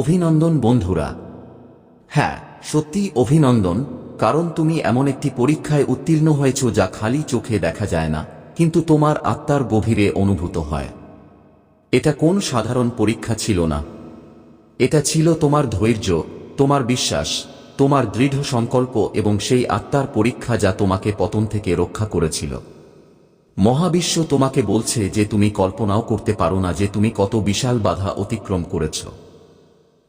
অভিনন্দন বন্ধুরা। হ্যাঁ সত্যি অভিনন্দন, কারণ তুমি এমন একটি পরীক্ষায় উত্তীর্ণ হয়েছ যা খালি চোখে দেখা যায় না, কিন্তু তোমার আত্মার গভীরে অনুভূত হয়। এটা কোন সাধারণ পরীক্ষা ছিল না। এটা ছিল তোমার ধৈর্য, তোমার বিশ্বাস, তোমার দৃঢ় সংকল্প এবং সেই আত্মার পরীক্ষা যা তোমাকে পতন থেকে রক্ষা করেছিল। মহাবিশ্ব তোমাকে বলছে যে তুমি কল্পনাও করতে পারো না যে তুমি কত বিশাল বাধা অতিক্রম করেছ।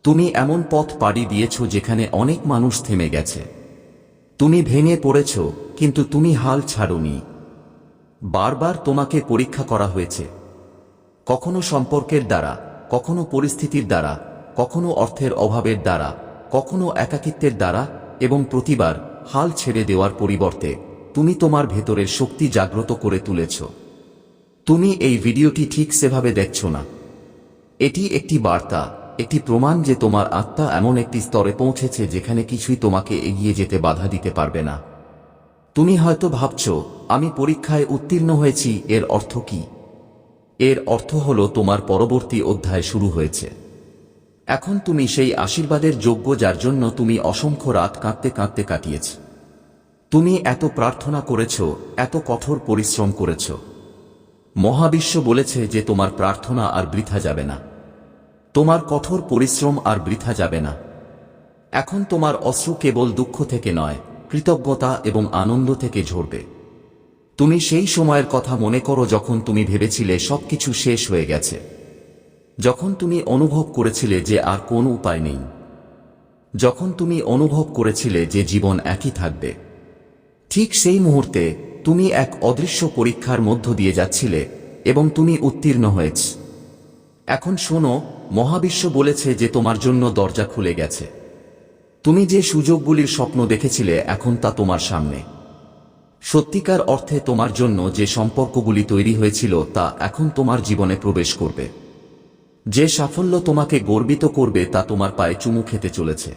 তুমি এমন পথ পাড়ি দিয়েছ যেখানে অনেক মানুষ থেমে গেছে। তুমি ভেঙে পড়েছ, কিন্তু তুমি হাল ছাড়োনি। বারবার তোমাকে পরীক্ষা করা হয়েছে। কখনো সম্পর্কের দ্বারা, কখনো পরিস্থিতির দ্বারা, কখনো অর্থের অভাবের দ্বারা, কখনো একাকিত্বের দ্বারা এবং প্রতিবার হাল ছেড়ে দেওয়ার পরিবর্তে তুমি তোমার ভেতরের শক্তি জাগ্রত করে তুলেছ। তুমি এই ভিডিওটি ঠিক সেভাবে দেখছ না। এটি একটি বার্তা। একটি প্রমাণ যে তোমার আত্মা এমন একটি স্তরে পৌঁছেছে যেখানে কিছুই তোমাকে এগিয়ে যেতে বাধা দিতে পারবে না। তুমি হয়তো ভাবছ, আমি পরীক্ষায় উত্তীর্ণ হয়েছি, এর অর্থ কি? এর অর্থ হল তোমার পরবর্তী অধ্যায় শুরু হয়েছে। এখন তুমি সেই আশীর্বাদের যোগ্য যার জন্য তুমি অসংখ্য রাত কাঁদতে কাঁদতে কাটিয়েছ। তুমি এত প্রার্থনা করেছ, এত কঠোর পরিশ্রম করেছ। মহাবিশ্ব বলেছে যে তোমার প্রার্থনা আর বৃথা যাবে না। তোমার কঠোর পরিশ্রম আর বৃথা যাবে না। এখন তোমার অশ্রু কেবল দুঃখ থেকে নয়, কৃতজ্ঞতা এবং আনন্দ থেকে ঝরবে। তুমি সেই সময়ের কথা মনে করো যখন তুমি ভেবেছিলে সবকিছু শেষ হয়ে গেছে। যখন তুমি অনুভব করেছিলে যে আর কোনো উপায় নেই। যখন তুমি অনুভব করেছিলে যে জীবন একই থাকবে। ঠিক সেই মুহূর্তে তুমি এক অদৃশ্য পরীক্ষার মধ্য দিয়ে যাচ্ছিলে এবং তুমি উত্তীর্ণ হয়েছ। এখন শোনো মহাবিশ্ব বলেছে যে তোমার জন্য দরজা খুলে গেছে। তুমি যে সুযোগগুলির স্বপ্ন দেখেছিলে, এখন তা তোমার সামনে। সত্যিকার অর্থে তোমার জন্য যে সম্পর্কগুলি তৈরি হয়েছিল, তা এখন তোমার জীবনে প্রবেশ করবে। যে সাফল্য তোমাকে গর্বিত করবে, তা তোমার পায়ে চুমু খেতে চলেছে।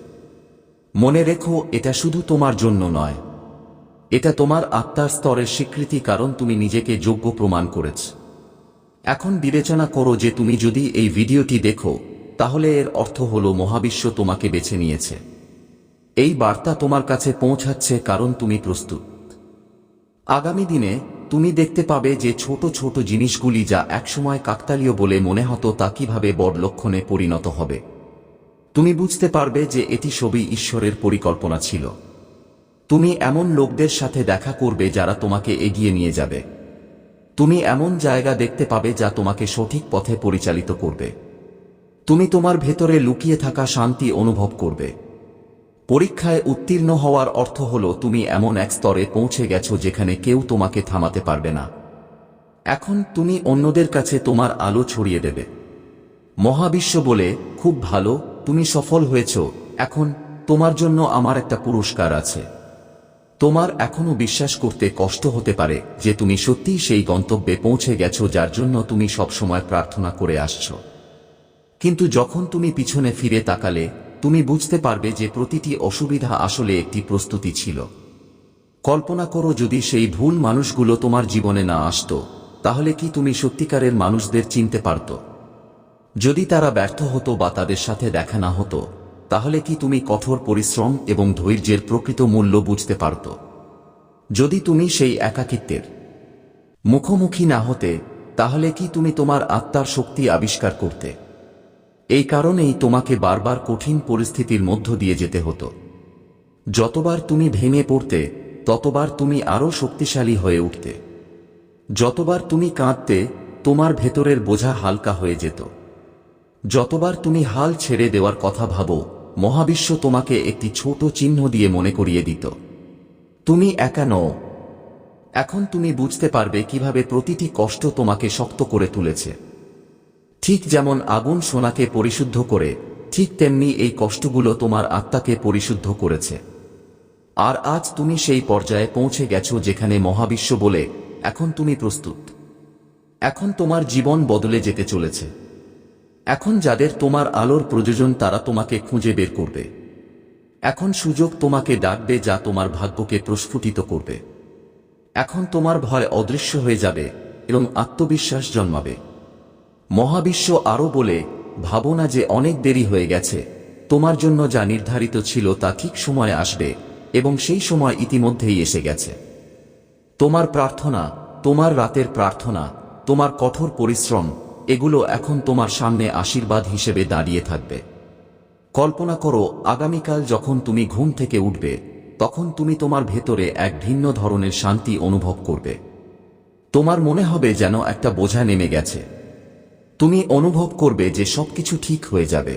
মনে রেখো, এটা শুধু তোমার জন্য নয়। এটা তোমার আত্মার স্তরের স্বীকৃতি, কারণ তুমি নিজেকে যোগ্য প্রমাণ করেছ। এখন বিবেচনা করো যে তুমি যদি এই ভিডিওটি দেখো, তাহলে এর অর্থ হল মহাবিশ্ব তোমাকে বেছে নিয়েছে। এই বার্তা তোমার কাছে পৌঁছাচ্ছে কারণ তুমি প্রস্তুত। আগামী দিনে তুমি দেখতে পাবে যে ছোট ছোট জিনিসগুলি যা একসময় কাকতালীয় বলে মনে হতো তা কীভাবে বড় লক্ষণে পরিণত হবে। তুমি বুঝতে পারবে যে এটি সবই ঈশ্বরের পরিকল্পনা ছিল। তুমি এমন লোকদের সাথে দেখা করবে যারা তোমাকে এগিয়ে নিয়ে যাবে। তুমি এমন জায়গা দেখতে পাবে যা তোমাকে সঠিক পথে পরিচালিত করবে। তুমি তোমার ভেতরে লুকিয়ে থাকা শান্তি অনুভব করবে। পরীক্ষায় উত্তীর্ণ হওয়ার অর্থ হল তুমি এমন এক স্তরে পৌঁছে গেছো যেখানে কেউ তোমাকে থামাতে পারবে না। এখন তুমি অন্যদের কাছে তোমার আলো ছড়িয়ে দেবে। মহাবিশ্ব বলে, খুব ভালো, তুমি সফল হয়েছ, এখন তোমার জন্য আমার একটা পুরস্কার আছে। তোমার এখনও বিশ্বাস করতে কষ্ট হতে পারে যে তুমি সত্যিই সেই গন্তব্যে পৌঁছে গেছো যার জন্য তুমি সবসময় প্রার্থনা করে আসছো। কিন্তু যখন তুমি পিছনে ফিরে তাকালে, তুমি বুঝতে পারবে যে প্রতিটি অসুবিধা আসলে একটি প্রস্তুতি ছিল। কল্পনা করো যদি সেই ভুল মানুষগুলো তোমার জীবনে না আসতো, তাহলে কি তুমি সত্যিকারের মানুষদের চিনতে পারত? যদি তারা ব্যর্থ হতো বা তাদের সাথে দেখা না হতো তাহলে কি তুমি কঠোর পরিশ্রম এবং ধৈর্যের প্রকৃত মূল্য বুঝতে পারত? যদি তুমি সেই একাকিত্বের মুখোমুখি না হতে, তাহলে কি তুমি তোমার আত্মার শক্তি আবিষ্কার করতে? এই কারণেই তোমাকে বারবার কঠিন পরিস্থিতির মধ্য দিয়ে যেতে হতো। যতবার তুমি ভেঙে পড়তে, ততবার তুমি আরও শক্তিশালী হয়ে উঠতে। যতবার তুমি কাঁদতে, তোমার ভেতরের বোঝা হালকা হয়ে যেত। যতবার তুমি হাল ছেড়ে দেওয়ার কথা ভাবো মহাবিশ্ব তোমাকে একটি ছোট চিহ্ন দিয়ে মনে করিয়ে দিত। তুমি একা নও। এখন তুমি বুঝতে পারবে কীভাবে প্রতিটি কষ্ট তোমাকে শক্ত করে তুলেছে। ঠিক যেমন আগুন সোনাকে পরিশুদ্ধ করে, ঠিক তেমনি এই কষ্টগুলো তোমার আত্মাকে পরিশুদ্ধ করেছে। আর আজ তুমি সেই পর্যায়ে পৌঁছে গেছো যেখানে মহাবিশ্ব বলে, এখন তুমি প্রস্তুত। এখন তোমার জীবন বদলে যেতে চলেছে। এখন যাদের তোমার আলোর প্রয়োজন তারা তোমাকে খুঁজে বের করবে। এখন সুযোগ তোমাকে ডাকবে যা তোমার ভাগ্যকে প্রস্ফুটিত করবে। এখন তোমার ভয় অদৃশ্য হয়ে যাবে এবং আত্মবিশ্বাস জন্মাবে। মহাবিশ্ব আরও বলে ভাবনা যে অনেক দেরি হয়ে গেছে। তোমার জন্য যা নির্ধারিত ছিল তা ঠিক সময় আসবে এবং সেই সময় ইতিমধ্যেই এসে গেছে। তোমার প্রার্থনা, তোমার রাতের প্রার্থনা, তোমার কঠোর পরিশ্রম এগুলো এখন তোমার সামনে আশীর্বাদ হিসেবে দাঁড়িয়ে থাকবে। কল্পনা করো, আগামীকাল যখন তুমি ঘুম থেকে উঠবে, তখন তুমি তোমার ভেতরে এক ভিন্ন ধরনের শান্তি অনুভব করবে। তোমার মনে হবে যেন একটা বোঝা নেমে গেছে। তুমি অনুভব করবে যে সবকিছু ঠিক হয়ে যাবে।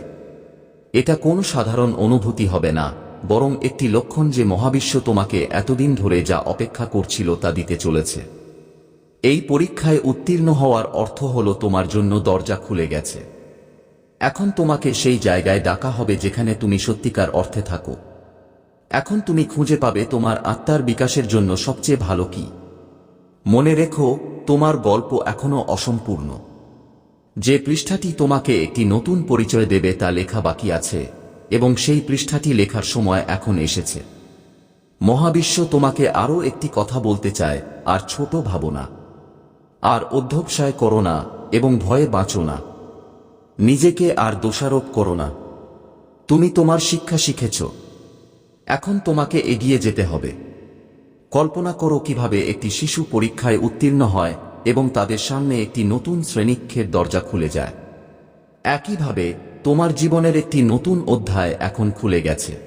এটা কোনো সাধারণ অনুভূতি হবে না, বরং একটি লক্ষণ যে মহাবিশ্ব তোমাকে এতদিন ধরে যা অপেক্ষা করছিল তা দিতে চলেছে। এই পরীক্ষায় উত্তীর্ণ হওয়ার অর্থ হল তোমার জন্য দরজা খুলে গেছে। এখন তোমাকে সেই জায়গায় ডাকা হবে যেখানে তুমি সত্যিকার অর্থে থাকো। এখন তুমি খুঁজে পাবে তোমার আত্মার বিকাশের জন্য সবচেয়ে ভালো কি। মনে রেখো, তোমার গল্প এখনও অসম্পূর্ণ। যে পৃষ্ঠাটি তোমাকে একটি নতুন পরিচয় দেবে তা লেখা বাকি আছে, এবং সেই পৃষ্ঠাটি লেখার সময় এখন এসেছে। মহাবিশ্ব তোমাকে আরও একটি কথা বলতে চায়, আর ছোট ভাবনা। আর অধ্যবসায় করো না এবং ভয়ে বাঁচো না। নিজেকে আর দোষারোপ করো না। তুমি তোমার শিক্ষা শিখেছ। এখন তোমাকে এগিয়ে যেতে হবে। কল্পনা করো কীভাবে একটি শিশু পরীক্ষায় উত্তীর্ণ হয় এবং তাদের সামনে একটি নতুন শ্রেণীক্ষের দরজা খুলে যায়। একইভাবে তোমার জীবনের একটি নতুন অধ্যায় এখন খুলে গেছে।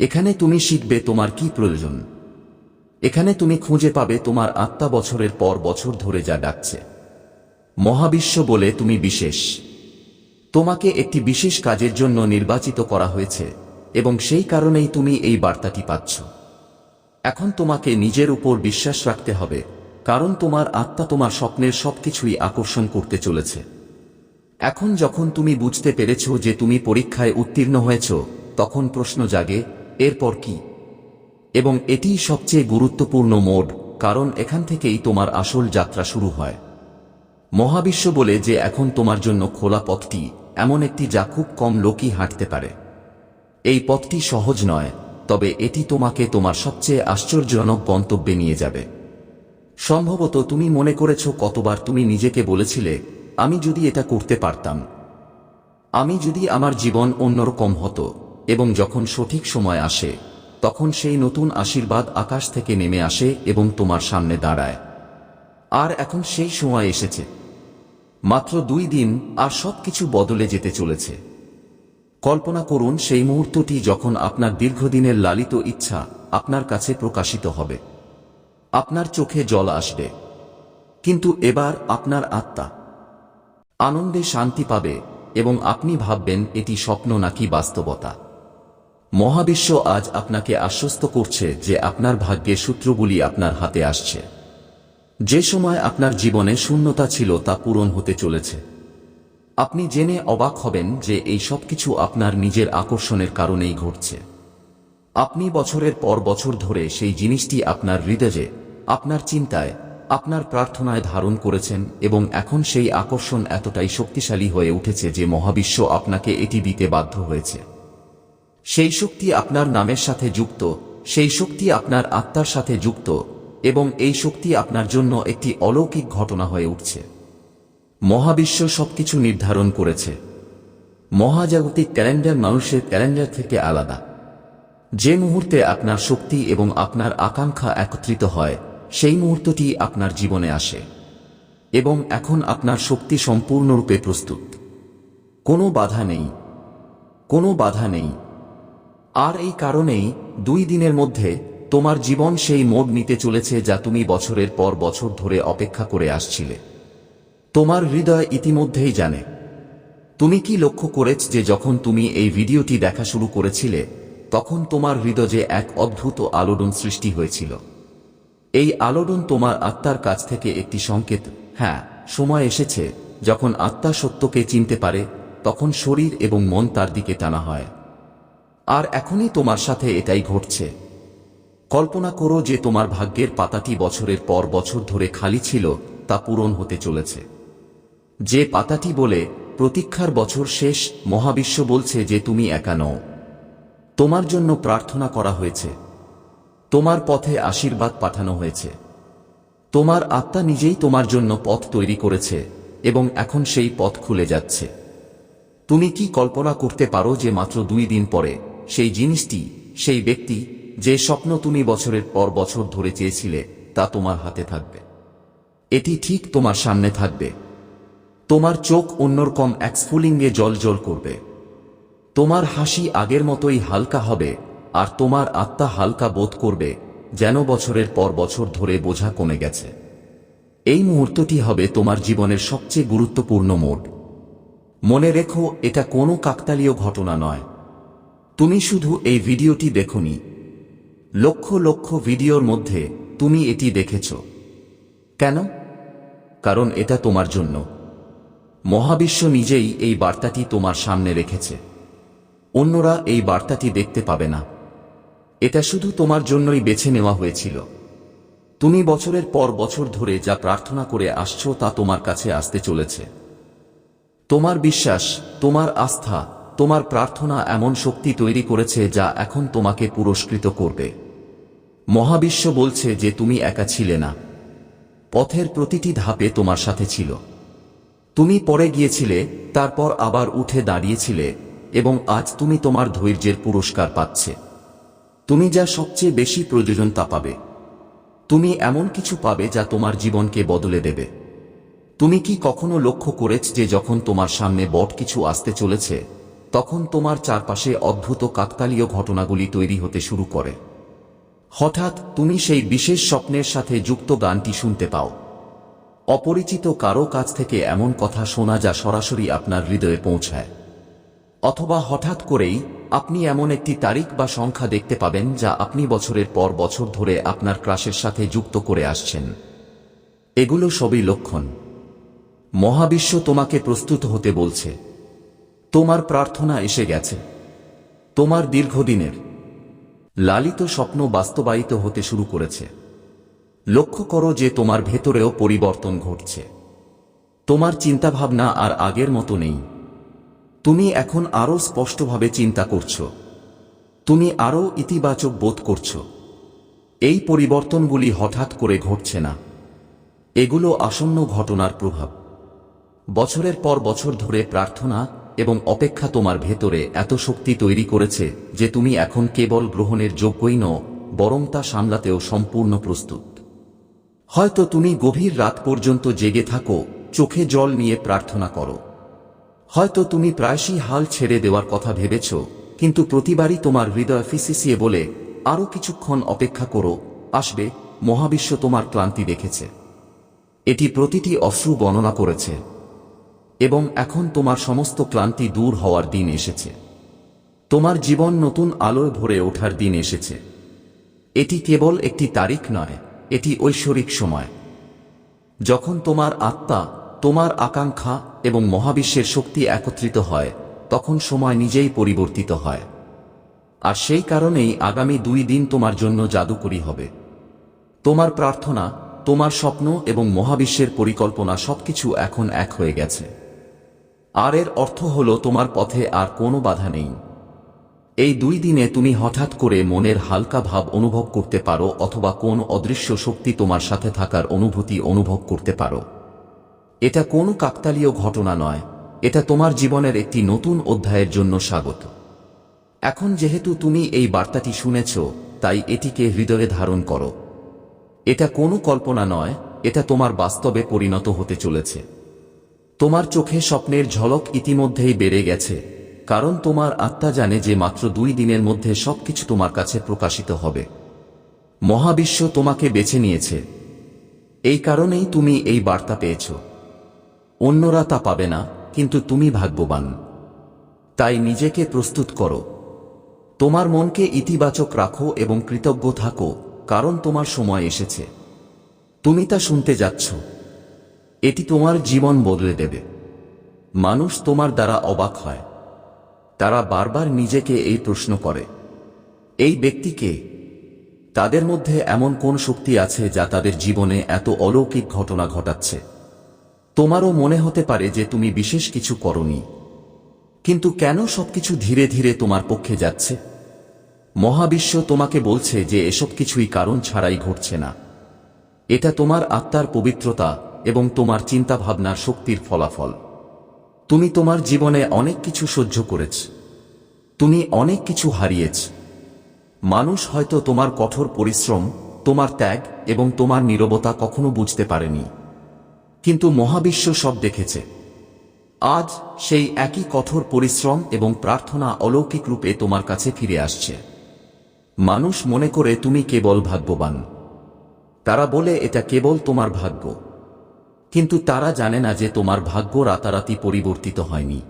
এখানে তুমি শিখবে তোমার কি প্রয়োজন। এখানে তুমি খুঁজে পাবে তোমার আত্মা বছরের পর বছর ধরে যা ডাকছে। মহাবিশ্ব বলে তুমি বিশেষ। তোমাকে একটি বিশেষ কাজের জন্য নির্বাচিত করা হয়েছে, এবং সেই কারণেই তুমি এই বার্তাটি পাচ্ছ। এখন তোমাকে নিজের উপর বিশ্বাস রাখতে হবে, কারণ তোমার আত্মা তোমার স্বপ্নের সবকিছুই আকর্ষণ করতে চলেছে। এখন যখন তুমি বুঝতে পেরেছ যে তুমি পরীক্ষায় উত্তীর্ণ হয়েছ, তখন প্রশ্ন জাগে, এরপর কি? এবং এটিই সবচেয়ে গুরুত্বপূর্ণ মোড, কারণ এখান থেকেই তোমার আসল যাত্রা শুরু হয়। মহাবিশ্ব বলে যে এখন তোমার জন্য খোলা পথটি, এমন একটি যা খুব কম লোকই হাঁটতে পারে। এই পথটি সহজ নয়, তবে এটি তোমাকে তোমার সবচেয়ে আশ্চর্যজনক গন্তব্যে নিয়ে যাবে। সম্ভবত তুমি মনে করেছ কতবার তুমি নিজেকে বলেছিলে, আমি যদি এটা করতে পারতাম। আমি যদি আমার জীবন অন্যরকম হতো এবং যখন সঠিক সময় আসে তখন সেই নতুন আশীর্বাদ আকাশ থেকে নেমে আসে এবং তোমার সামনে দাঁড়ায়। আর এখন সেই সময় এসেছে। মাত্র দুই দিন আর সবকিছু বদলে যেতে চলেছে। কল্পনা করুন সেই মুহূর্তটি যখন আপনার দীর্ঘদিনের লালিত ইচ্ছা আপনার কাছে প্রকাশিত হবে। আপনার চোখে জল আসবে। কিন্তু এবার আপনার আত্মা আনন্দে শান্তি পাবে এবং আপনি ভাববেন এটি স্বপ্ন নাকি বাস্তবতা। মহাবিশ্ব আজ আপনাকে আশ্বস্ত করছে যে আপনার ভাগ্যের সূত্রগুলি আপনার হাতে আসছে। যে সময় আপনার জীবনে শূন্যতা ছিল তা পূরণ হতে চলেছে। আপনি জেনে অবাক হবেন যে এই সব কিছু আপনার নিজের আকর্ষণের কারণেই ঘটছে। আপনি বছরের পর বছর ধরে সেই জিনিসটি আপনার হৃদয়ে, আপনার চিন্তায়, আপনার প্রার্থনায় ধারণ করেছেন এবং এখন সেই আকর্ষণ এতটাই শক্তিশালী হয়ে উঠেছে যে মহাবিশ্ব আপনাকে এটি দিতে বাধ্য হয়েছে। সেই শক্তি আপনার নামের সাথে যুক্ত, সেই শক্তি আপনার আত্মার সাথে যুক্ত, এবং এই শক্তি আপনার জন্য একটি অলৌকিক ঘটনা হয়ে উঠছে। মহাবিশ্ব সবকিছু নির্ধারণ করেছে। মহাজাগতিক ক্যালেন্ডার মানুষের ক্যালেন্ডার থেকে আলাদা। যে মুহূর্তে আপনার শক্তি এবং আপনার আকাঙ্ক্ষা একত্রিত হয়, সেই মুহূর্তটি আপনার জীবনে আসে। এবং এখন আপনার শক্তি সম্পূর্ণরূপে প্রস্তুত। কোনো বাধা নেই। কোনো বাধা নেই। আর এই কারণেই দুই দিনের মধ্যে তোমার জীবন সেই মোড় নিতে চলেছে যা তুমি বছরের পর বছর ধরে অপেক্ষা করে আসছিলে। তোমার হৃদয় ইতিমধ্যেই জানে। তুমি কি লক্ষ্য করেছ যে যখন তুমি এই ভিডিওটি দেখা শুরু করেছিলে, তখন তোমার হৃদয়ে এক অদ্ভুত আলোড়ন সৃষ্টি হয়েছিল। এই আলোড়ন তোমার আত্মার কাছ থেকে একটি সংকেত হ্যাঁ সময় এসেছে, যখন আত্মা সত্যকে চিনতে পারে, তখন শরীর এবং মন তার দিকে টানা হয়। আর এখনই তোমার সাথে এটাই ঘটছে। কল্পনা করো যে তোমার ভাগ্যের পাতাটি বছরের পর বছর ধরে খালি ছিল, তা পূরণ হতে চলেছে। যে পাতাটি বলে, প্রতীক্ষার বছর শেষ, মহাবিশ্ব বলছে যে তুমি একা নও। তোমার জন্য প্রার্থনা করা হয়েছে। তোমার পথে আশীর্বাদ পাঠানো হয়েছে। তোমার আত্মা নিজেই তোমার জন্য পথ তৈরি করেছে, এবং এখন সেই পথ খুলে যাচ্ছে। তুমি কি কল্পনা করতে পারো যে মাত্র দুই দিন পরে সেই জিনিসটি, সেই ব্যক্তি, যে স্বপ্ন তুমি বছরের পর বছর ধরে চেয়েছিলে, তা তোমার হাতে থাকবে। এটি ঠিক তোমার সামনে থাকবে। তোমার চোখ অন্যরকম এক স্ফুলিঙ্গে জল জল করবে। তোমার হাসি আগের মতোই হালকা হবে, আর তোমার আত্মা হালকা বোধ করবে, যেন বছরের পর বছর ধরে বোঝা কমে গেছে। এই মুহূর্তটি হবে তোমার জীবনের সবচেয়ে গুরুত্বপূর্ণ মোড়। মনে রেখো, এটা কোনো কাকতালীয় ঘটনা নয়। তুমি শুধু এই ভিডিওটি দেখনি। লক্ষ লক্ষ ভিডিওর মধ্যে তুমি এটি দেখেছ। কেন? কারণ এটা তোমার জন্য। মহাবিশ্ব নিজেই এই বার্তাটি তোমার সামনে রেখেছে। অন্যরা এই বার্তাটি দেখতে পাবে না। এটা শুধু তোমার জন্যই বেছে নেওয়া হয়েছিল। তুমি বছরের পর বছর ধরে যা প্রার্থনা করে আসছো তা তোমার কাছে আসতে চলেছে। তোমার বিশ্বাস, তোমার আস্থা তোমার প্রার্থনা এমন শক্তি তৈরি করেছে যা এখন তোমাকে পুরস্কৃত করবে। মহাবিশ্ব বলছে যে তুমি একা ছিলে না। পথের প্রতিটি ধাপে তোমার সাথে ছিল। তুমি পরে গিয়েছিলে, তারপর আবার উঠে দাঁড়িয়েছিলে, এবং আজ তুমি তোমার ধৈর্যের পুরস্কার পাচ্ছে। তুমি যা সবচেয়ে বেশি প্রয়োজন তা পাবে। তুমি এমন কিছু পাবে যা তোমার জীবনকে বদলে দেবে। তুমি কি কখনো লক্ষ্য করেছ যে যখন তোমার সামনে বট কিছু আসতে চলেছে তখন তোমার চারপাশে অদ্ভুত কাকতালীয় ঘটনাগুলি তৈরি হতে শুরু করে। হঠাৎ তুমি সেই বিশেষ স্বপ্নের সাথে যুক্ত গানটি শুনতে পাও। অপরিচিত কারও কাছ থেকে এমন কথা শোনা যা সরাসরি আপনার হৃদয়ে পৌঁছায়। অথবা হঠাৎ করেই আপনি এমন একটি তারিখ বা সংখ্যা দেখতে পাবেন যা আপনি বছরের পর বছর ধরে আপনার ক্রাশের সাথে যুক্ত করে আসছেন। এগুলো সবই লক্ষণ। মহাবিশ্ব তোমাকে প্রস্তুত হতে বলছে। তোমার প্রার্থনা এসে গেছে। তোমার দীর্ঘদিনের লালিত স্বপ্ন বাস্তবায়িত হতে শুরু করেছে। লক্ষ্য করো যে তোমার ভেতরেও পরিবর্তন ঘটছে। তোমার চিন্তাভাবনা আর আগের মতো নেই। তুমি এখন আরও স্পষ্টভাবে চিন্তা করছ। তুমি আরও ইতিবাচক বোধ করছ। এই পরিবর্তনগুলি হঠাৎ করে ঘটছে না। এগুলো আসন্ন ঘটনার প্রভাব। বছরের পর বছর ধরে প্রার্থনা এবং অপেক্ষা তোমার ভেতরে এত শক্তি তৈরি করেছে যে তুমি এখন কেবল গ্রহণের যোগ্যই নও, বরং তা সামলাতেও সম্পূর্ণ প্রস্তুত। হয়তো তুমি গভীর রাত পর্যন্ত জেগে থাকো, চোখে জল নিয়ে প্রার্থনা করো। হয়তো তুমি প্রায়শই হাল ছেড়ে দেওয়ার কথা ভেবেছ, কিন্তু প্রতিবারই তোমার হৃদয় ফিসিসিয়ে বলে আরও কিছুক্ষণ অপেক্ষা করো, আসবে, মহাবিশ্ব তোমার ক্লান্তি দেখেছে। এটি প্রতিটি অশ্রু বর্ণনা করেছে। এবং এখন তোমার সমস্ত ক্লান্তি দূর হওয়ার দিন এসেছে। তোমার জীবন নতুন আলোয় ভরে ওঠার দিন এসেছে। এটি কেবল একটি তারিখ নয়, এটি ঐশ্বরিক সময়। যখন তোমার আত্মা, তোমার আকাঙ্ক্ষা এবং মহাবিশ্বের শক্তি একত্রিত হয়, তখন সময় নিজেই পরিবর্তিত হয়। আর সেই কারণেই আগামী দুই দিন তোমার জন্য জাদুকরী হবে। তোমার প্রার্থনা, তোমার স্বপ্ন এবং মহাবিশ্বের পরিকল্পনা সবকিছু এখন এক হয়ে গেছে। আর এর অর্থ হল তোমার পথে আর কোনো বাধা নেই। এই দুই দিনে তুমি হঠাৎ করে মনের হালকা ভাব অনুভব করতে পারো অথবা কোন অদৃশ্য শক্তি তোমার সাথে থাকার অনুভূতি অনুভব করতে পারো। এটা কোনো কাকতালীয় ঘটনা নয়। এটা তোমার জীবনের একটি নতুন অধ্যায়ের জন্য স্বাগত। এখন যেহেতু তুমি এই বার্তাটি শুনেছ, তাই এটিকে হৃদয়ে ধারণ করো। এটা কোনো কল্পনা নয়, এটা তোমার বাস্তবে পরিণত হতে চলেছে। তোমার চোখে স্বপ্নের ঝলক ইতিমধ্যেই বেড়ে গেছে, কারণ তোমার আত্মা জানে যে মাত্র দুই দিনের মধ্যে সবকিছু তোমার কাছে প্রকাশিত হবে। মহাবিশ্ব তোমাকে বেছে নিয়েছে। এই কারণেই তুমি এই বার্তা পেয়েছ। অন্যরা তা পাবে না, কিন্তু তুমি ভাগ্যবান। তাই নিজেকে প্রস্তুত করো। তোমার মনকে ইতিবাচক রাখো এবং কৃতজ্ঞ থাকো, কারণ তোমার সময় এসেছে। তুমি তা শুনতে যাচ্ছ। এটি তোমার জীবন বদলে দেবে। মানুষ তোমার দ্বারা অবাক হয়। তারা বারবার নিজেকে এই প্রশ্ন করে, এই ব্যক্তিকে তাদের মধ্যে এমন কোন শক্তি আছে যা তাদের জীবনে এত অলৌকিক ঘটনা ঘটাচ্ছে? তোমারও মনে হতে পারে যে তুমি বিশেষ কিছু করনি। কিন্তু কেন সবকিছু ধীরে ধীরে তোমার পক্ষে যাচ্ছে? মহাবিশ্ব তোমাকে বলছে যে এসব কিছুই কারণ ছাড়াই ঘটছে না। এটা তোমার আত্মার পবিত্রতা এবং তোমার চিন্তাভাবনার শক্তির ফলাফল। তুমি তোমার জীবনে অনেক কিছু সহ্য করেছ। তুমি অনেক কিছু হারিয়েছ। মানুষ হয়তো তোমার কঠোর পরিশ্রম, তোমার ত্যাগ এবং তোমার নীরবতা কখনো বুঝতে পারেনি। কিন্তু মহাবিশ্ব সব দেখেছে। আজ সেই একই কঠোর পরিশ্রম এবং প্রার্থনা অলৌকিক রূপে তোমার কাছে ফিরে আসছে। মানুষ মনে করে তুমি কেবল ভাগ্যবান। তারা বলে, এটা কেবল তোমার ভাগ্য। কিন্তু তারা জানে না যে তোমার ভাগ্য রাতারাতি পরিবর্তিত হয়নি।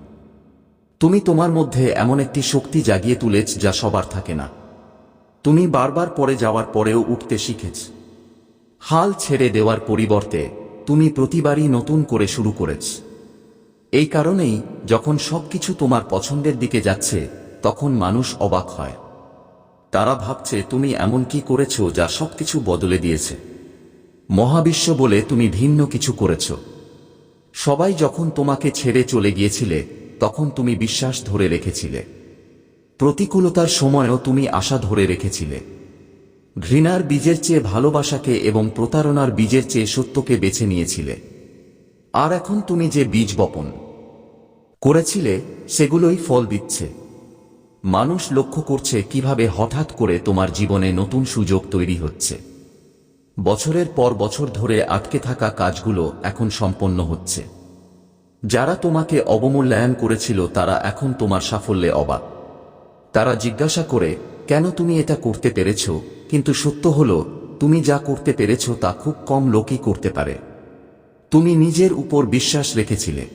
তুমি তোমার মধ্যে এমন একটি শক্তি জাগিয়ে তুলেছ যা সবার থাকে না। তুমি বারবার পড়ে যাওয়ার পরেও উঠতে শিখেছ। হাল ছেড়ে দেওয়ার পরিবর্তে তুমি প্রতিবারই নতুন করে শুরু করেছ। এই কারণেই যখন সবকিছু তোমার পছন্দের দিকে যাচ্ছে, তখন মানুষ অবাক হয়। তারা ভাবছে, তুমি এমন কি করেছ যা সবকিছু বদলে দিয়েছে? মহাবিশ্ব বলে তুমি ভিন্ন কিছু করেছ। সবাই যখন তোমাকে ছেড়ে চলে গিয়েছিলে, তখন তুমি বিশ্বাস ধরে রেখেছিলে। প্রতিকূলতার সময়ও তুমি আশা ধরে রেখেছিলে। ঘৃণার বীজের চেয়ে ভালোবাসাকে এবং প্রতারণার বীজের চেয়ে সত্যকে বেছে নিয়েছিলে। আর এখন তুমি যে বীজ বপন করেছিলে, সেগুলোই ফল দিচ্ছে। মানুষ লক্ষ্য করছে কীভাবে হঠাৎ করে তোমার জীবনে নতুন সুযোগ তৈরি হচ্ছে। বছরের পর বছর ধরে আটকে থাকা কাজগুলো এখন সম্পন্ন হচ্ছে। যারা তোমাকে অবমূল্যায়ন করেছিল তারা এখন তোমার সাফল্যে অবাক। তারা জিজ্ঞাসা করে, কেন তুমি এটা করতে পেরেছ? কিন্তু সত্য হল, তুমি যা করতে পেরেছ তা খুব কম লোকই করতে পারে। তুমি নিজের উপর বিশ্বাস রেখেছিলে।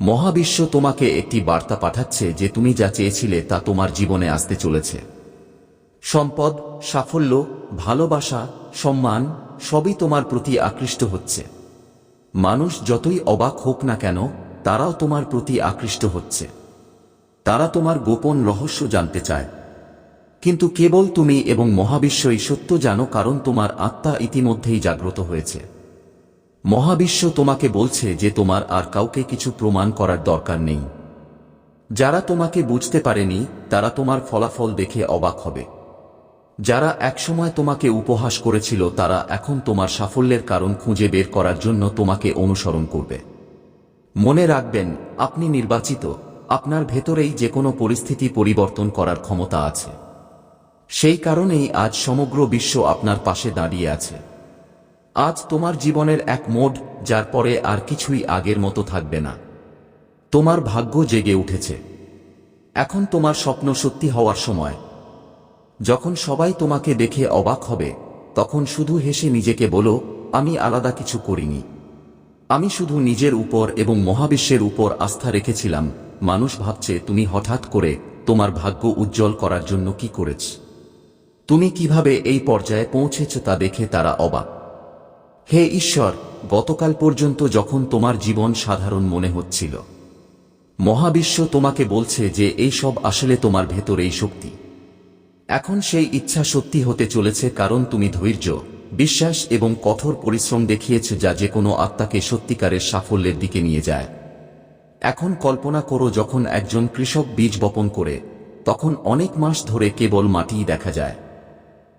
মহাবিশ্ব তোমাকে একটি বার্তা পাঠাচ্ছে যে তুমি যা চেয়েছিলে তা তোমার জীবনে আসতে চলেছে। সম্পদ, সাফল্য, ভালোবাসা সম্মান সবই তোমার প্রতি আকৃষ্ট হচ্ছে। মানুষ যতই অবাক হোক না কেন, তারাও তোমার প্রতি আকৃষ্ট হচ্ছে। তারা তোমার গোপন রহস্য জানতে চায়। কিন্তু কেবল তুমি এবং মহাবিশ্বই সত্য জানো কারণ তোমার আত্মা ইতিমধ্যেই জাগ্রত হয়েছে। মহাবিশ্ব তোমাকে বলছে যে তোমার আর কাউকে কিছু প্রমাণ করার দরকার নেই। যারা তোমাকে বুঝতে পারেনি, তারা তোমার ফলাফল দেখে অবাক হবে। যারা একসময় তোমাকে উপহাস করেছিল, তারা এখন তোমার সাফল্যের কারণ খুঁজে বের করার জন্য তোমাকে অনুসরণ করবে। মনে রাখবেন, আপনি নির্বাচিত। আপনার ভেতরেই যে কোনো পরিস্থিতি পরিবর্তন করার ক্ষমতা আছে। সেই কারণেই আজ সমগ্র বিশ্ব আপনার পাশে দাঁড়িয়ে আছে। আজ তোমার জীবনের এক মোড, যার পরে আর কিছুই আগের মতো থাকবে না। তোমার ভাগ্য জেগে উঠেছে। এখন তোমার স্বপ্ন সত্যি হওয়ার সময়। যখন সবাই তোমাকে দেখে অবাক হবে, তখন শুধু হেসে নিজেকে বলো, আমি আলাদা কিছু করিনি। আমি শুধু নিজের উপর এবং মহাবিশ্বের উপর আস্থা রেখেছিলাম। মানুষ ভাবছে, তুমি হঠাৎ করে তোমার ভাগ্য উজ্জ্বল করার জন্য কি করেছ? তুমি কীভাবে এই পর্যায়ে পৌঁছেছ তা দেখে তারা অবাক। হে ঈশ্বর, গতকাল পর্যন্ত যখন তোমার জীবন সাধারণ মনে হচ্ছিল, মহাবিশ্ব তোমাকে বলছে যে, এই সব আসলে তোমার ভেতরেই শক্তি। এখন সেই ইচ্ছা সত্যি হতে চলেছে কারণ তুমি ধৈর্য, বিশ্বাস এবং কঠোর পরিশ্রম দেখিয়েছ যা যে কোনো আত্মাকে সত্যিকারের সাফল্যের দিকে নিয়ে যায়। এখন কল্পনা করো যখন একজন কৃষক বীজ বপন করে, তখন অনেক মাস ধরে কেবল মাটিই দেখা যায়।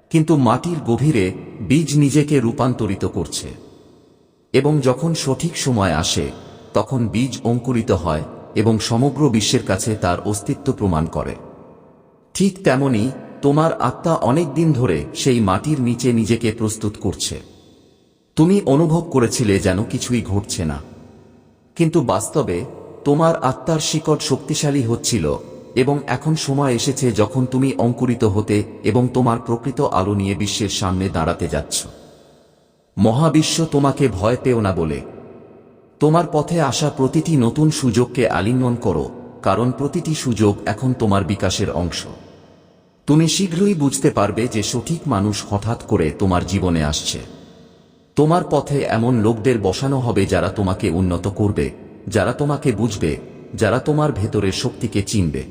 কিন্তু মাটির গভীরে বীজ নিজেকে রূপান্তরিত করছে। এবং যখন সঠিক সময় আসে, তখন বীজ অঙ্কুরিত হয় এবং সমগ্র বিশ্বের কাছে তার অস্তিত্ব প্রমাণ করে। ঠিক তেমনি তোমার আত্মা অনেক দিন ধরে সেই মাটির নিচে নিজেকে প্রস্তুত করছে। তুমি অনুভব করেছিলে যেন কিছুই ঘটছে না। কিন্তু বাস্তবে, তোমার আত্মার শিকট শক্তিশালী হচ্ছিল এবং এখন সময় এসেছে যখন তুমি অঙ্কুরিত হতে এবং তোমার প্রকৃত আলো নিয়ে বিশ্বের সামনে দাঁড়াতে যাচ্ছ। মহাবিশ্ব তোমাকে ভয় পেও না বলে। তোমার পথে আসা প্রতিটি নতুন সুযোগকে আলিঙ্গন করো, কারণ প্রতিটি সুযোগ এখন তোমার বিকাশের অংশ। তুমি শীঘ্রই বুঝতে পারবে যে সঠিক মানুষ হঠাৎ করে তোমার জীবনে আসছে। তোমার পথে এমন লোকদের বসানো হবে যারা তোমাকে উন্নত করবে, যারা তোমাকে বুঝবে, যারা তোমার ভেতরের শক্তিকে চিনবে।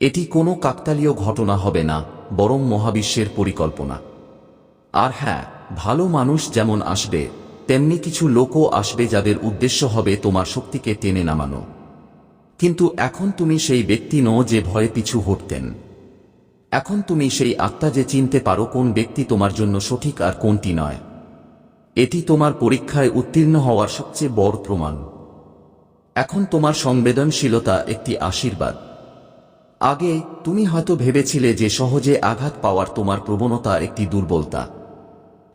এটি কোনো কাকতালীয় ঘটনা হবে না, বরং মহাবিশ্বের পরিকল্পনা। আর হ্যাঁ ভালো মানুষ যেমন আসবে, তেমনি কিছু লোকও আসবে যাদের উদ্দেশ্য হবে তোমার শক্তিকে টেনে নামানো। কিন্তু এখন তুমি সেই ব্যক্তি নও যে ভয়ে পিছু হটতেন। এখন তুমি সেই আত্মা যে চিনতে পারো কোন ব্যক্তি তোমার জন্য সঠিক আর কোনটি নয়। এটি তোমার পরীক্ষায় উত্তীর্ণ হওয়ার সবচেয়ে বড় প্রমাণ। এখন তোমার সংবেদনশীলতা একটি আশীর্বাদ। আগে তুমি হয়তো ভেবেছিলে যে সহজে আঘাত পাওয়ার তোমার প্রবণতা একটি দুর্বলতা।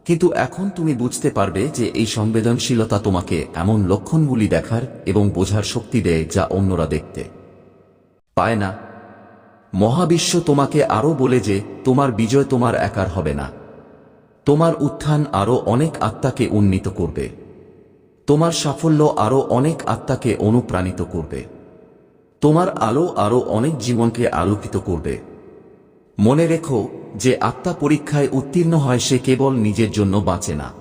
কিন্তু এখন তুমি বুঝতে পারবে যে এই সংবেদনশীলতা তোমাকে এমন লক্ষণগুলি দেখার এবং বোঝার শক্তি দেয় যা অন্যরা দেখতে পায় না। মহাবিশ্ব তোমাকে আরও বলে যে, তোমার বিজয় তোমার একার হবে না। তোমার উত্থান আরও অনেক আত্মাকে উন্নীত করবে। তোমার সাফল্য আরও অনেক আত্মাকে অনুপ্রাণিত করবে। তোমার আলো আরও অনেক জীবনকে আলোকিত করবে। মনে রেখো যে আত্মা পরীক্ষায় উত্তীর্ণ হয় সে কেবল নিজের জন্য বাঁচে না।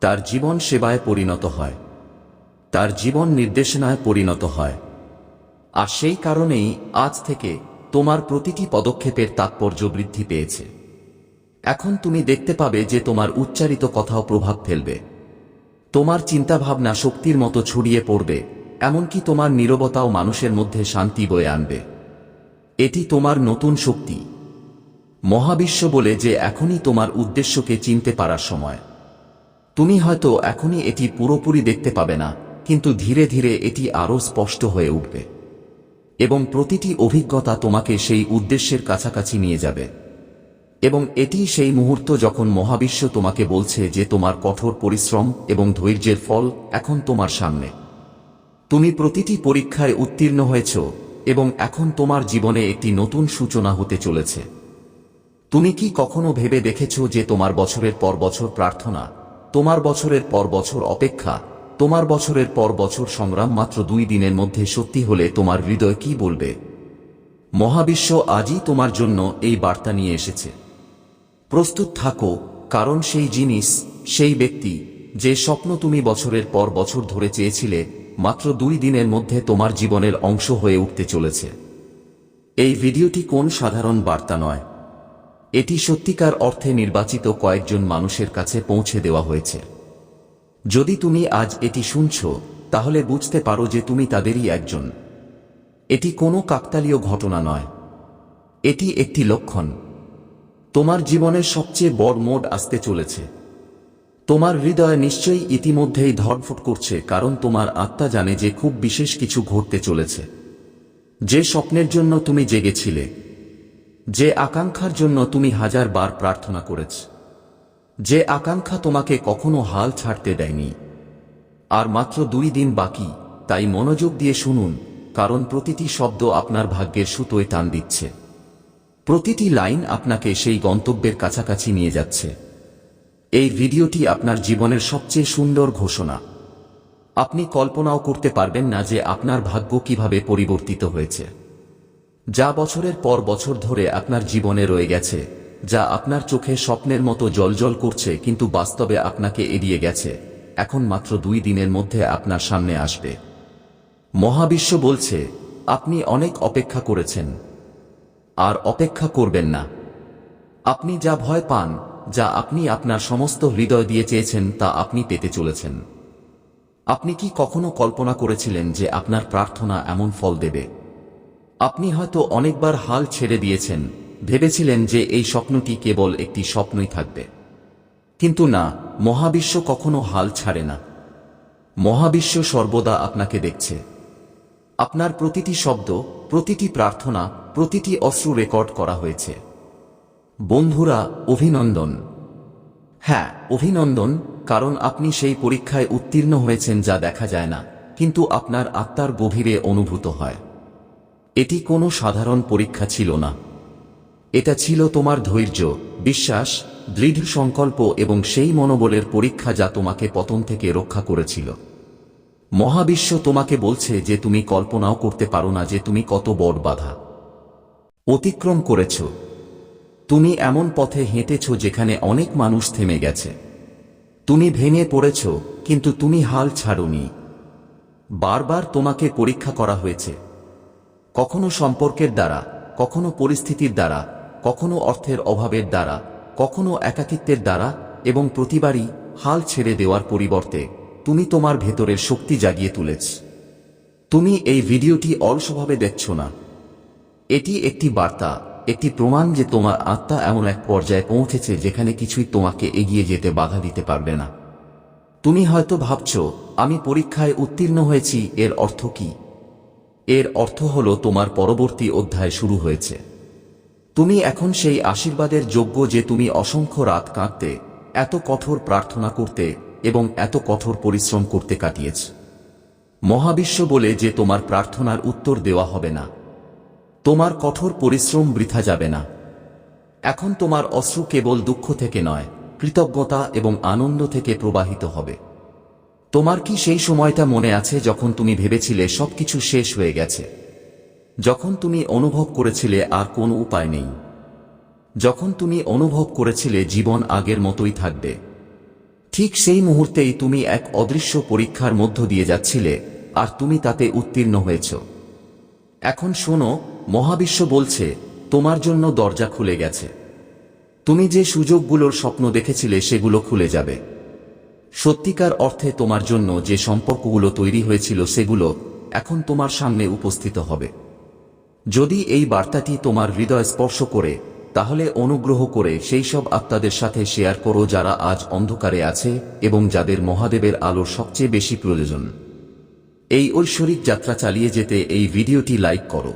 তার জীবন সেবায় পরিণত হয়। তার জীবন নির্দেশনায় পরিণত হয়। আর সেই কারণেই আজ থেকে তোমার প্রতিটি পদক্ষেপের তাৎপর্য বৃদ্ধি পেয়েছে। এখন তুমি দেখতে পাবে যে তোমার উচ্চারিত কথাও প্রভাব ফেলবে। তোমার চিন্তাভাবনা শক্তির মতো ছড়িয়ে পড়বে, এমনকি তোমার নীরবতাও মানুষের মধ্যে শান্তি বয়ে আনবে। এটি তোমার নতুন শক্তি। মহাবিশ্ব বলে যে এখনই তোমার উদ্দেশ্যকে চিনতে পারার সময়। তুমি হয়তো এখনই এটি পুরোপুরি দেখতে পাবে না, কিন্তু ধীরে ধীরে এটি আরও স্পষ্ট হয়ে উঠবে। এবং প্রতিটি অভিজ্ঞতা তোমাকে সেই উদ্দেশ্যের কাছাকাছি নিয়ে যাবে। এবং এটি সেই মুহূর্ত যখন মহাবিশ্ব তোমাকে বলছে যে তোমার কঠোর পরিশ্রম এবং ধৈর্যের ফল এখন তোমার সামনে। তুমি প্রতিটি পরীক্ষায় উত্তীর্ণ হয়েছ এবং এখন তোমার জীবনে একটি নতুন সূচনা হতে চলেছে। তুমি কি কখনো ভেবে দেখেছ যে তোমার বছরের পর বছর প্রার্থনা, তোমার বছরের পর বছর অপেক্ষা তোমার বছরের পর বছর সংগ্রাম মাত্র দুই দিনের মধ্যে সত্যি হলে তোমার হৃদয় কি বলবে? মহাবিশ্ব আজই তোমার জন্য এই বার্তা নিয়ে এসেছে। প্রস্তুত থাকো, কারণ সেই জিনিস, সেই ব্যক্তি, যে স্বপ্ন তুমি বছরের পর বছর ধরে চেয়েছিলে, মাত্র দুই দিনের মধ্যে তোমার জীবনের অংশ হয়ে উঠতে চলেছে। এই ভিডিওটি কোন সাধারণ বার্তা নয়। এটি সত্যিকার অর্থে নির্বাচিত কয়েকজন মানুষের কাছে পৌঁছে দেওয়া হয়েছে। যদি তুমি আজ এটি শুনছ, তাহলে বুঝতে পারো যে তুমি তাদেরই একজন। এটি কোনো কাকতালীয় ঘটনা নয়। এটি একটি লক্ষণ। তোমার জীবনের সবচেয়ে বড় মোড আসতে চলেছে। তোমার হৃদয় নিশ্চয়ই ইতিমধ্যেই ধরফট করছে, কারণ তোমার আত্মা জানে যে খুব বিশেষ কিছু ঘটতে চলেছে। যে স্বপ্নের জন্য তুমি জেগেছিলে। যে আকাঙ্ক্ষার জন্য তুমি হাজার বার প্রার্থনা করেছ। যে আকাঙ্ক্ষা তোমাকে কখনো হাল ছাড়তে দেয়নি। আর মাত্র দুই দিন বাকি, তাই মনোযোগ দিয়ে শুনুন, কারণ প্রতিটি শব্দ আপনার ভাগ্যের সুতোয় টান দিচ্ছে। প্রতিটি লাইন আপনাকে সেই গন্তব্যের কাছাকাছি নিয়ে যাচ্ছে। এই ভিডিওটি আপনার জীবনের সবচেয়ে সুন্দর ঘোষণা। আপনি কল্পনাও করতে পারবেন না যে আপনার ভাগ্য কীভাবে পরিবর্তিত হয়েছে। যা বছরের পর বছর ধরে আপনার জীবনে রয়ে গেছে যা আপনার চোখে স্বপ্নের মতো জলজল করছে কিন্তু বাস্তবে আপনাকে এড়িয়ে গেছে। এখন মাত্র দুই দিনের মধ্যে আপনার সামনে আসবে। মহাবিশ্ব বলছে, আপনি অনেক অপেক্ষা করেছেন। আর অপেক্ষা করবেন না। আপনি যা ভয় পান, যা আপনি আপনার সমস্ত হৃদয় দিয়ে চেয়েছেন, তা আপনি পেতে চলেছেন। আপনি কি কখনো কল্পনা করেছিলেন যে আপনার প্রার্থনা এমন ফল দেবে? আপনি হয়তো অনেকবার হাল ছেড়ে দিয়েছেন ভেবেছিলেন যে এই স্বপ্নটি কেবল একটি স্বপ্নই থাকবে। কিন্তু না, মহাবিশ্ব কখনো হাল ছাড়ে না। মহাবিশ্ব সর্বদা আপনাকে দেখছে। আপনার প্রতিটি শব্দ, প্রতিটি প্রার্থনা, প্রতিটি অশ্রু রেকর্ড করা হয়েছে। বন্ধুরা, অভিনন্দন। হ্যাঁ অভিনন্দন, কারণ আপনি সেই পরীক্ষায় উত্তীর্ণ হয়েছেন যা দেখা যায় না, কিন্তু আপনার আত্মার গভীরে অনুভূত হয়। এটি কোনো সাধারণ পরীক্ষা ছিল না। এটা ছিল তোমার ধৈর্য, বিশ্বাস, দৃঢ় সংকল্প এবং সেই মনোবলের পরীক্ষা যা তোমাকে পতন থেকে রক্ষা করেছিল। মহাবিশ্ব তোমাকে বলছে যে তুমি কল্পনাও করতে পারো না যে তুমি কত বড় বাধা। অতিক্রম করেছ। তুমি এমন পথে হেঁটেছ যেখানে অনেক মানুষ থেমে গেছে। তুমি ভেঙে পড়েছ, কিন্তু তুমি হাল ছাড়োনি। বারবার তোমাকে পরীক্ষা করা হয়েছে। কখনো সম্পর্কের দ্বারা, কখনো পরিস্থিতির দ্বারা কখনো অর্থের অভাবের দ্বারা, কখনো একাকিত্বের দ্বারা এবং প্রতিবারই হাল ছেড়ে দেওয়ার পরিবর্তে তুমি তোমার ভেতরের শক্তি জাগিয়ে তুলেছ। তুমি এই ভিডিওটি অলসভাবে দেখছ না। এটি একটি বার্তা, একটি প্রমাণ যে তোমার আত্মা এমন এক পর্যায়ে পৌঁছেছে যেখানে কিছুই তোমাকে এগিয়ে যেতে বাধা দিতে পারবে না। তুমি হয়তো ভাবছ, আমি পরীক্ষায় উত্তীর্ণ হয়েছি, এর অর্থ কি? এর অর্থ হল তোমার পরবর্তী অধ্যায় শুরু হয়েছে। তুমি এখন সেই আশীর্বাদের যোগ্য যে তুমি অসংখ্য রাত কাঁদতে, এত কঠোর প্রার্থনা করতে এবং এত কঠোর পরিশ্রম করতে কাটিয়েছ। মহাবিশ্ব বলে যে তোমার প্রার্থনার উত্তর দেওয়া হবে না। তোমার কঠোর পরিশ্রম বৃথা যাবে না। এখন তোমার অশ্রু কেবল দুঃখ থেকে নয়, কৃতজ্ঞতা এবং আনন্দ থেকে প্রবাহিত হবে। তোমার কি সেই সময়টা মনে আছে যখন তুমি ভেবেছিলে সবকিছু শেষ হয়ে গেছে? যখন তুমি অনুভব করেছিলে আর কোনো উপায় নেই। যখন তুমি অনুভব করেছিলে জীবন আগের মতোই থাকবে। ঠিক সেই মুহূর্তেই তুমি এক অদৃশ্য পরীক্ষার মধ্য দিয়ে যাচ্ছিলে আর তুমি তাতে উত্তীর্ণ হয়েছ। এখন শোনো, মহাবিশ্ব বলছে, তোমার জন্য দরজা খুলে গেছে। তুমি যে সুযোগগুলোর স্বপ্ন দেখেছিলে সেগুলো খুলে যাবে। সত্যিকার অর্থে তোমার জন্য যে সম্পর্কগুলো তৈরি হয়েছিল সেগুলো এখন তোমার সামনে উপস্থিত হবে। যদি এই বার্তাটি তোমার হৃদয় স্পর্শ করে, তাহলে অনুগ্রহ করে সেই সব আত্মাদের সাথে শেয়ার করো যারা আজ অন্ধকারে আছে এবং যাদের মহাদেবের আলোর সবচেয়ে বেশি প্রয়োজন। এই ঐশ্বরিক যাত্রা চালিয়ে যেতে এই ভিডিওটি লাইক করো।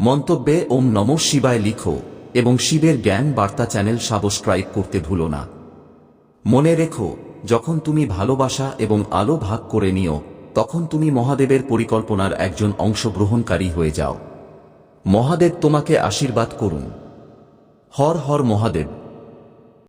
মন্তব্যে, ওম নম শিবায় লিখো এবং শিবের জ্ঞান বার্তা চ্যানেল সাবস্ক্রাইব করতে ভুলো না। মনে রেখো, যখন তুমি ভালোবাসা এবং আলো ভাগ করে নিও, তখন তুমি মহাদেবের পরিকল্পনার একজন অংশগ্রহণকারী হয়ে যাও। মহাদেব তোমাকে আশীর্বাদ করুন। হর হর মহাদেব